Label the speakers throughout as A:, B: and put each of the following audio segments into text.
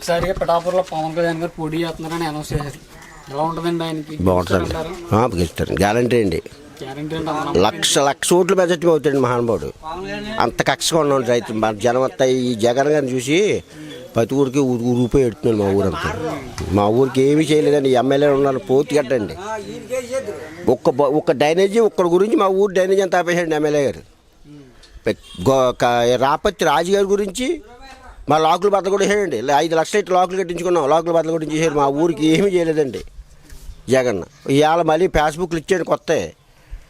A: ఒక్కసారిగా పిఠాపురంలో పవన్ కళ్యాణ్ గారు పోటీ చేస్తున్నారని అనౌన్స్ చేశారు. ఎలా ఉంటుందండి ఆయనకి?
B: బాగుంటుంది. గెలుస్తారు గ్యారంటీ అండి. లక్ష లక్ష ఓట్లు మెజార్టీ అవుతాడు మహానుభావుడు. అంత కక్షగా ఉన్నాడు రైతు. మన జనం అంతా ఈ జగన్ గారిని చూసి ప్రతి ఊరికి ఊ- ఊరు రూపాయి ఎడుతున్నాడు మా ఊరంతా. మా ఊరికి ఏమీ చేయలేదండి. ఎమ్మెల్యే ఉన్నారు పోతి కట్టండి. ఒక్క ఒక్క డ్రైనేజీ ఒక్కడి గురించి మా ఊరు డ్రైనేజీ అంతా ఆపేసాడు ఎమ్మెల్యే గారు. పె- గో- క- రాపత్తి రాజు గారి గురించి మా లాకులు బద్దలు కూడా లే- ఐదు లక్షలు ఇట్లా లాకులు కట్టించుకున్నాం. లాకులు బద్దలు కూడా చేశాడు మా ఊరికి ఏమీ చేయలేదండి. జగన్. ఇవాళ మళ్ళీ ఫేస్బుక్లు ఇచ్చాడు కొత్త.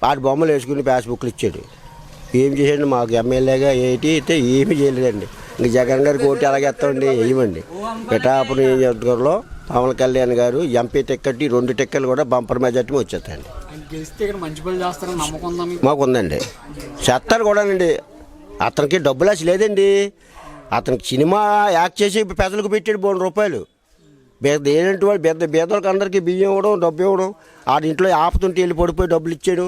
B: వాడి బొమ్మలు వేసుకుని ఫేస్బుక్లు ఇచ్చాడు. ఏం చేసాడు మాకు ఎమ్మెల్యేగా ఏంటి అయితే ఏమీ చేయలేదండి. ఇంక జగన్ గారికి ఓటు ఎలాగేస్తామండి వేయమండి పిఠాపురం నియోజకవర్గంలో పవన్ కళ్యాణ్ గారు ఎంపీ టిక్కెట్ రెండు టిక్కెట్లు కూడా బంపర్ మెజార్టీ వచ్చేస్తాయండి.
A: మీకు?
B: ఉందండి చేస్తారు కూడానండి. అతనికి డబ్బులు అసలు లేదండి. అతనికి సినిమా యాక్ట్ చేసి పెద్దలకు పెట్టాడు మూడు రూపాయలు. బేద ఏంటంటే వాడు పెద్ద బేదలకు అందరికీ బియ్యం ఇవ్వడం డబ్బు ఇవ్వడం ఆడి ఇంట్లో ఆపుతుంటే వెళ్ళి పడిపోయి డబ్బులు ఇచ్చాడు.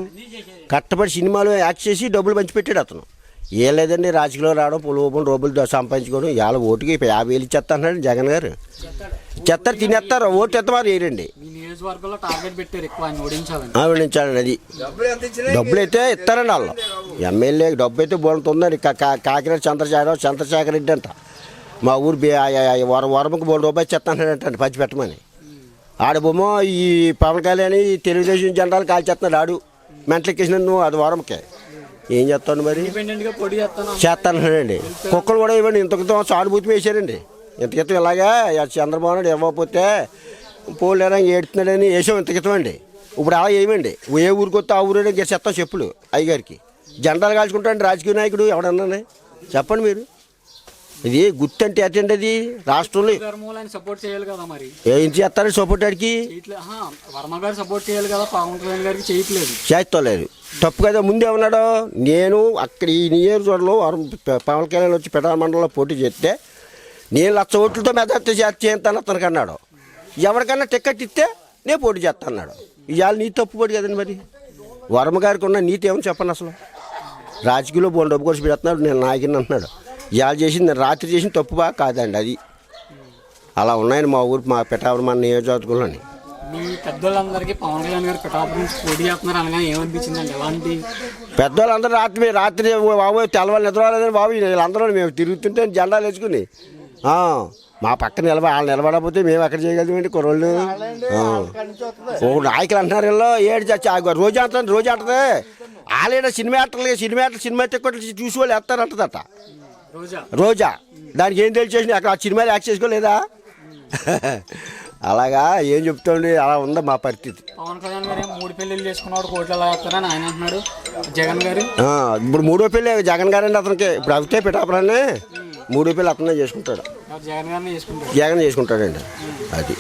B: కట్టబడి సినిమాలో యాక్ట్ చేసి డబ్బులు పంచిపెట్టాడు అతను. ఏ లేదండి రాజకీయంలో రావడం పొలం డబ్బులు సంపాదించుకోవడం ఇవాళ ఓటుకి యాభై వేలు ఇచ్చేస్తా అన్నాడు జగన్ గారు. ఇచ్చేస్తారు తినేస్తారు ఓటు ఎత్తమారు వేయరండి.
A: నియోజకవర్గంలో టార్గెట్ పెట్టారు ఎక్కువ ఆయన ఓడించాలని.
B: అది డబ్బులు అయితే ఇస్తారండి వాళ్ళు ఎమ్మెల్యే డబ్బు అయితే బోడుతుందండి కాకినాడ చంద్రశేఖర చంద్రశేఖర్ రెడ్డి అంట. మా ఊరు వర వరముకు మూడు రూపాయలు చెత్తానంటే పంచి పెట్టమని. ఆడ బొమ్మ ఈ పవన్ కళ్యాణ్ ఈ తెలుగుదేశం జెండాలు కాల్చేస్తున్నాడు ఆడు. మెంటలెక్కేసిన నువ్వు అది వరమకే. ఏం చేస్తాను మరి చేస్తానండి కుక్కలు కూడా ఇవ్వండి ఇంతకుతో సానుభూతి వేసారండి. ఇంతకితం ఇలాగా చంద్రబాబు నాయుడు ఇవ్వకపోతే పోలేరా ఏడుతున్నాడని వేసాం ఇంతకితం అండి ఇప్పుడు అలా ఏమండి? ఏ ఊరికి వస్తే ఆ ఊరే ఇంకా చెత్తాం చెప్పులు అయ్యగారికి. జెండాలు కాల్చుకుంటాండి రాజకీయ నాయకుడు ఎవడన్నా చెప్పండి మీరు. ఇది గుర్తు అంటే ఏంటండి అది రాష్ట్రంలో.
A: ధర్మంలో ఆయన సపోర్ట్ చేయాలి కదా మరి.
B: ఏం చేస్తారని సపోర్ట్ ఆడికి?
A: వర్మ గారు సపోర్ట్ చేయాలి కదా పవన్ కళ్యాణ్ గారికి చేయట్లేదు.
B: చేస్తలేదు. తప్పు కదా ముందే ఉన్నాడు? నేను అక్కడ ఈ నియోజకవర్గంలో వరం- పవన్ కళ్యాణ్ వచ్చి పెటాల మండలంలో పోటీ చేస్తే నేను లక్ష ఓట్లతో మెజార్టీ చేస్తాను అతనికి అన్నాడు. ఎవరికన్నా టికెట్ ఇస్తే నేను పోటీ చేస్తాను అన్నాడు ఇవాళ నీ తప్పు పోటీ కదండి మరి. వర్మ గారికి ఉన్న నీతి ఏమని చెప్పండి అసలు? రాజకీయంలో బోన్ డబ్బు కొడిచి పెడుతున్నాడు నేను నాయకుని అంటున్నాడు. ఇవాళ చేసింది నేను రాత్రి చేసిన తప్పు బాగా కాదండి అది. అలా ఉన్నాయని మా ఊరు మా పిఠాపురం నియోజకవర్గంలోని.
A: మీ పెద్దోళ్ళందరికీ పవన్ కళ్యాణ్ గారు పిఠాపురం నుంచి పోటీ చేస్తున్నారు అనగానే ఏమనిపించిందండి? ఎలాంటి
B: పెద్దవాళ్ళందరూ రాత్రి రాత్రి బాబు తెల్లవాళ్ళు నిద్రలేదని బాబు. వీళ్ళందరూ మేము తిరుగుతుంటే జెండాలు వేసుకుని మా పక్క నిలబ వాళ్ళు నిలబడకపోతే మేము ఎక్కడ చేయగలుగుతామండి కుర్రోళ్ళు? ఆ. ఓ నాయకులు అంటున్నారు వీళ్ళు ఏడు చచ్చి ఆ రోజు అంటుంది రోజు అంటది వాళ్ళేడ సినిమా యాక్టర్లు సినిమా యాక్టర్ సినిమా టికెట్లు చూసి వాళ్ళు వేస్తారంటదట
A: రోజా?
B: రోజా. దానికి ఏం తెలిసేసి అక్కడ ఆ సినిమాలు యాక్ట్ చేసుకోలేదా? అలాగా ఏం చెప్తాండి అలా ఉందా మా పరిస్థితి.
A: పవన్ కళ్యాణ్ గారు మూడు పెళ్ళిళ్ళు చేసుకున్నాడు కోట్లు ఎలా వేస్తారని ఆయన అంటున్నాడు. జగన్ గారు?
B: ఆ, ఇప్పుడు మూడో పెళ్ళి జగన్ గారండి అతనికి. ఇప్పుడు అవుతే పిఠాపురాన్ని. మూడో పెళ్ళి అతనే చేసుకుంటాడు.
A: జగన్ గారిని
B: జగన్ చేసుకుంటాడండి అది.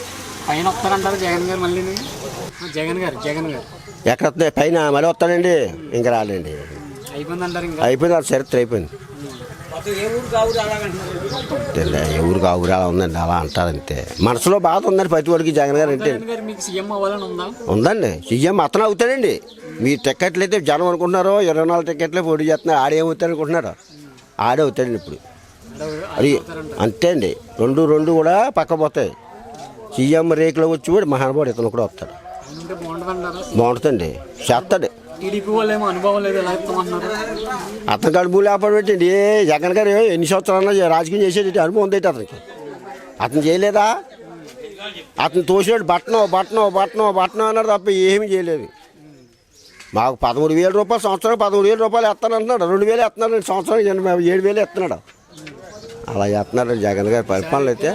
A: పైన వస్తారంటారు జగన్ గారు మళ్ళీ జగన్ గారు జగన్ గారు.
B: ఎక్కడ వస్తున్నాయి పైన మళ్ళీ వస్తాడండి. ఇంకా రాడండి.
A: అయిపోయిందంటారు ఇంకా?
B: అయిపోయింది ఆ చరిత్ర అయిపోయింది. ఎవరు కావురు అలా ఉందండి అలా అంటారు అంతే. మనసులో బాధ ఉందండి ప్రతి వాడికి జగన్ గారు అంటే. ఉందండి. సీఎం అతను అవుతాడండి. మీ టికెట్లు అయితే జనం అనుకుంటున్నారో ఇరవై నాలుగు టికెట్లే పోటీ చేస్తున్నారు. ఆడేమవుతాడు అనుకుంటున్నారు ఆడే అవుతాడండి ఇప్పుడు. అది అంతే అండి. రెండు రెండు కూడా పక్క పోతాయి. సీఎం రేకులో వచ్చి కూడా మహానుభావుడు ఇతను కూడా వస్తాడు. బాగుంటుందండి. చేస్తాడు. అతనికి అనుభవం ఏంటండి? ఏ జగన్ గారు ఎన్ని సంవత్సరాలు రాజకీయం చేసేది అనుభవం ఉందేంటి అతనికి. అతను చేయలేదా? అతను తోసినాడు బట్టనం బట్టనం బట్టనం బట్టనం అన్నాడు తప్ప ఏమీ చేయలేదు. మాకు పదమూడు వేల రూపాయలు సంవత్సరం పదమూడు వేల రూపాయలు ఎత్తాను అంటున్నాడు రెండు వేలు ఎత్తున్నాడు సంవత్సరం ఏడు వేలు ఎత్తున్నాడు. అలా చేస్తున్నారు జగన్ గారి పరిపాలన అయితే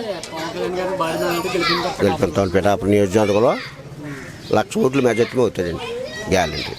A: పవన్ కళ్యాణ్
B: గెలిపిస్తాం పిఠాపురం నియోజకవర్గంలో లక్ష ఓట్లు మెజార్టీ అవుతాడండి గ్యారంటీ